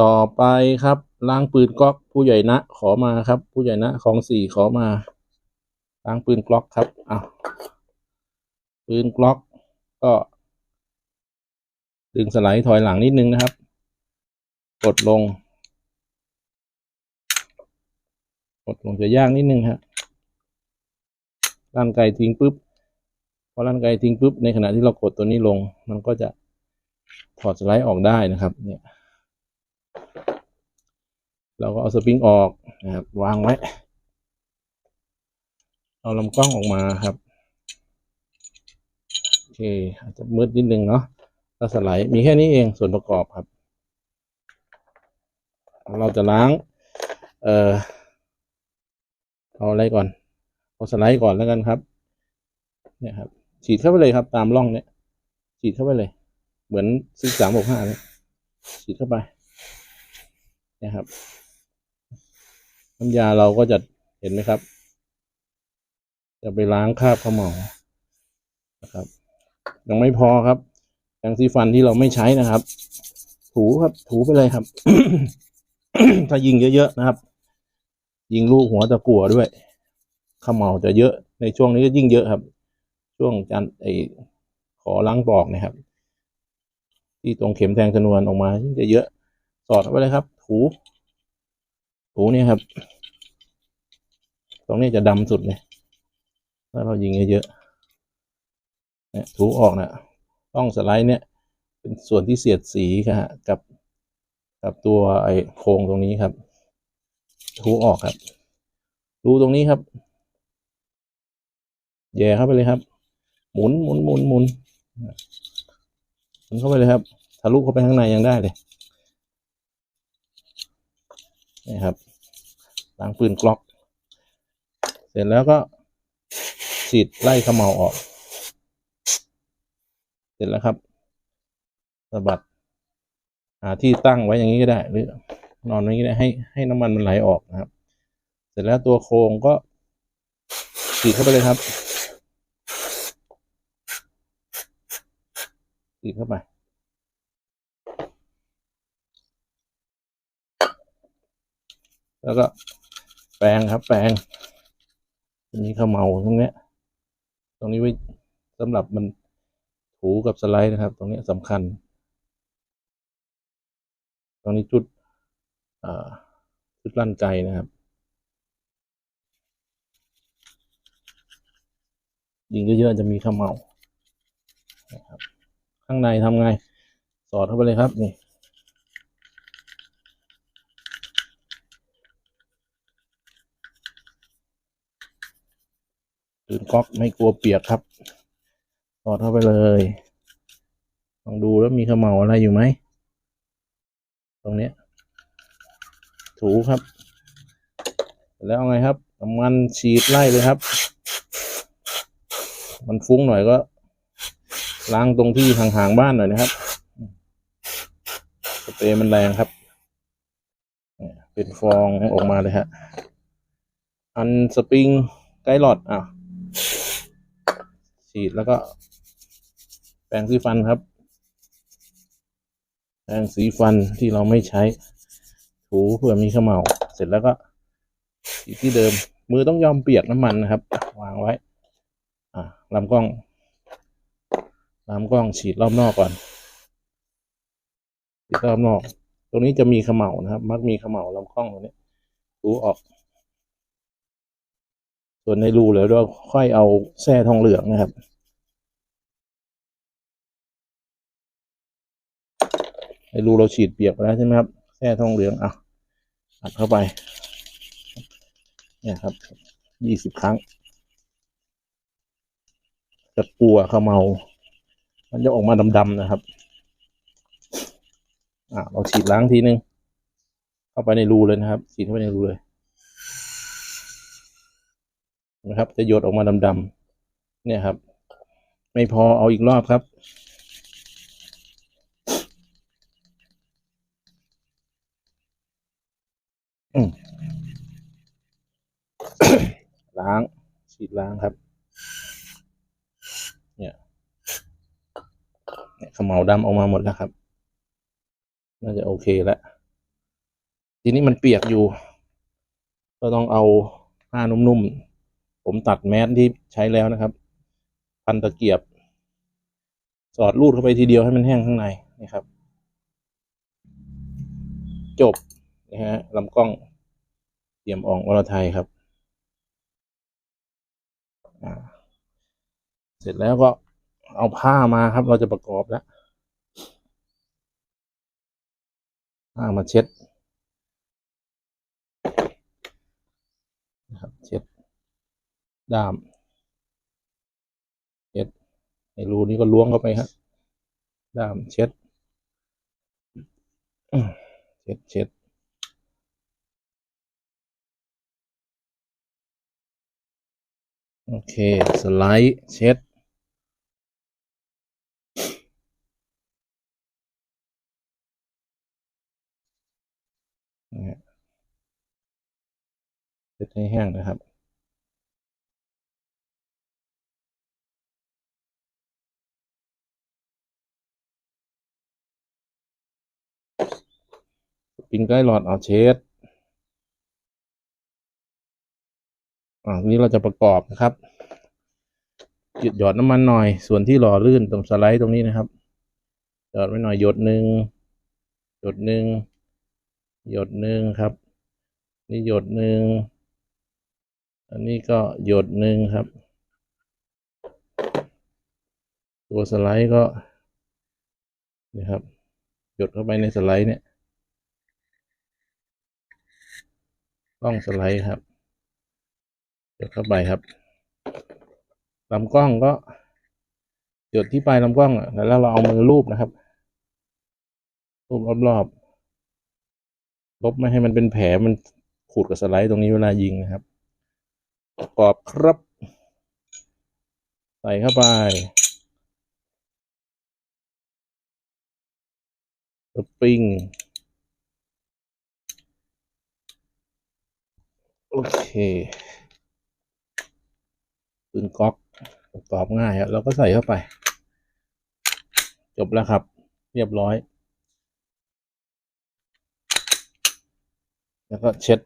ต่อไปครับล้างปืนกล็อกผู้ใหญ่นะขอมาครับ ผู้ใหญ่นะของสี่ขอมาล้างปืนกล็อกครับอ้าวปืนกล็อกก็ ดึงสไลด์ถอยหลังนิดนึงนะครับ กดลง กดลงจะยากนิดนึงฮะลั่นไกทิ้งปุ๊บพอลั่นไกทิ้งปุ๊บในขณะที่เรากดตัวนี้ลง มันก็จะถอดสไลด์ออกได้นะครับ เนี่ย เราก็เอาสปริงออกนะครับวางไว้ เอาลำกล้องออกมาครับโอเคอาจจะมืดนิดนึงเนาะแล้วสไลด์มีแค่นี้เองส่วนประกอบครับ เราจะล้าง เอ่อเอาอะไรก่อนเอาสไลด์ก่อนแล้วกันครับ เนี่ยครับ ฉีดเข้าไปเลยครับ ตามร่องเนี่ยฉีดเข้าไปเลย เหมือนซิกสามหกห้าเนี่ยฉีดเข้าไป นะครับ น้ำยาเราก็จะเห็นไหมครับ จะไปล้างคราบขม่านะครับ ยังไม่พอครับแปรงสีฟันที่เราไม่ใช้นะครับ ถูครับ ถูไปเลยครับ ถ้ายิงเยอะๆนะครับ ยิงลูกหัวตะกั่วด้วยขม่าจะเยอะในช่วงนี้ก็ยิ่งเยอะครับ ช่วงจันไอขอล้างปอกนะครับ ที่ตรงเข็มแทงชนวนออกมาจะเยอะสอดเข้าไปเลยครับ ถูถูเนี่ยครับ ตรงนี้จะดำสุดเลยถ้าเรายิงเยอะๆเนี่ยถูออกนะต้องสไลด์เนี่ย เป็นส่วนที่เสียดสีครับกับกับตัวไอ้โครงตรงนี้ครับ ถูออกครับรูตรงนี้ครับ แย่เข้าไปเลยครับ หมุนหมุนหมุนหมุนหมุนเข้าไปเลยครับ ทะลุเข้าไปข้างในยังได้เลย นี่ครับล้างปืนกล็อก เสร็จแล้วก็ฉีดไล่ขมเหลาออก เสร็จแล้วครับสะบัดหาที่ตั้งไว้อย่างนี้ก็ได้ หรือนอนไว้อย่างนี้ได้ให้ให้น้ำมันมันไหลออกนะครับ เสร็จแล้วตัวโครงก็ฉีดเข้าไปเลยครับฉีดเข้าไป แล้วก็แปรงครับ แปรงมีขมเหลาตรงเนี้ย ตรงนี้ไว้สำหรับมันถูกับสไลด์นะครับ ตรงนี้สำคัญ ตรงนี้จุดจุดลั่นไกนะครับยิงเยอะๆจะมีขมเหลานะครับข้างในทำไง สอดเข้าไปเลยครับนี่ ปืนก๊อกไม่กลัวเปียกครับสอดเข้าไปเลยลองดูแล้วมีขมเหลาอะไรอยู่ไหมตรงเนี้ยถูครับ แล้วไงครับน้ำมันฉีดไล่เลยครับ มันฟุ้งหน่อยก็ล้างตรงที่ห่างๆบ้านหน่อยนะครับสเปรย์มันแรงครับ เป็นฟองออกมาเลยฮะอันสปริงไกด์หลอดอะ ฉีดแล้วก็ แปรงสีฟันครับ แปรงสีฟันที่เราไม่ใช้ ถูเพื่อมีขมเหลาเสร็จแล้วก็ฉีดที่เดิม มือต้องยอมเปียกน้ำมันนะครับ วางไว้ อ่าลำกล้องลำกล้องฉีดรอบนอกก่อนฉีดรอบนอก ตรงนี้จะมีขมเหลานะครับ มักมีขมเหลาลำกล้องตรงนี้ถูออก ส่วนในรูเหลือเราค่อยเอาแส้ทองเหลืองนะครับ ในรูเราฉีดเปียกไปแล้วใช่ไหมครับแส้ทองเหลืองอะอัดเข้าไปเนี่ยครับยี่สิบครั้งจะกลัวขมเหลามันจะออกมาดำๆนะครับ อะเราฉีดล้างทีนึง เข้าไปในรูเลยนะครับ ฉีดเข้าไปในรูเลย นะครับ จะหยดออกมาดำๆเนี่ยครับ ไม่พอเอาอีกรอบครับ ล้างฉีดล้างครับ เนี่ยเนี่ยขมเหลาดำออกมาหมดแล้วครับ น่าจะโอเคแล้วทีนี้มันเปียกอยู่ ก็ต้องเอาผ้านุ่มๆ ผมตัดแมสที่ใช้แล้วนะครับ พันตะเกียบ สอดรูดเข้าไปทีเดียวให้มันแห้งข้างในนะครับ จบนะฮะลำกล้องเตรียมอองอรไทยครับเสร็จแล้วก็เอาผ้ามาครับ เราจะประกอบแล้วผ้ามาเช็ดนะครับ เช็ด ด้ามเช็ดไอ้รูนี้ก็ล้วงเข้าไปครับด้ามเช็ดเช็ดเช็ดโอเค สไลด์เช็ดนะฮะเช็ดให้แห้งนะครับ ปิงไกด์หลอดเอาเช็ดอ่านี้เราจะประกอบนะครับหยดหยอดน้ำมันหน่อย ส่วนที่หล่อลื่นตรงสไลด์ตรงนี้นะครับ หยอดไว้หน่อยหยดหนึ่งหยดหนึ่งหยดหนึ่งครับ นี่หยดหนึ่งอันนี้ก็หยดหนึ่งครับ ตัวสไลด์ก็นี่ครับ หยดเข้าไปในสไลด์เนี่ย กล้องสไลด์ครับหยดเข้าไปครับลำกล้องก็หยดที่ปลายลำกล้องอะแล้วเราเอามือลูบนะครับลูบรอบๆลบไม่ให้มันเป็นแผลมันขูดกับสไลด์ตรงนี้เวลายิงนะครับ ประกอบครับ ใส่เข้าไปสปริง โอเคปืนก๊อกปรอบง่ายครับเราก็ใส่เข้าไป จบแล้วครับ เรียบร้อย แล้วก็เช็ด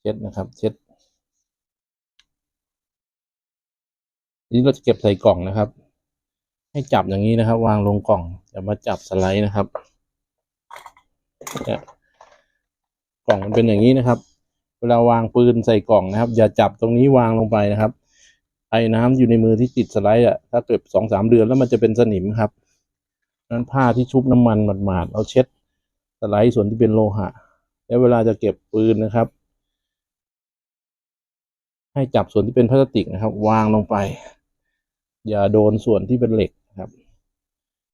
เช็ดนะครับ เช็ดทีนี้เราจะเก็บใส่กล่องนะครับ ให้จับอย่างนี้นะครับ วางลงกล่องจะมาจับสไลด์นะครับกล่องมันเป็นอย่างนี้นะครับ เวลาวางปืนใส่กล่องนะครับ อย่าจับตรงนี้วางลงไปนะครับ ไอ้น้ำอยู่ในมือที่ติดสไลด์อะถ้าเกิดสองสามเดือนแล้วมันจะเป็นสนิมครับนั้นผ้าที่ชุบน้ำมันหมาดๆเอาเช็ดสไลด์ส่วนที่เป็นโลหะ แล้วเวลาจะเก็บปืนนะครับ ให้จับส่วนที่เป็นพลาสติกนะครับ วางลงไป อย่าโดนส่วนที่เป็นเหล็ก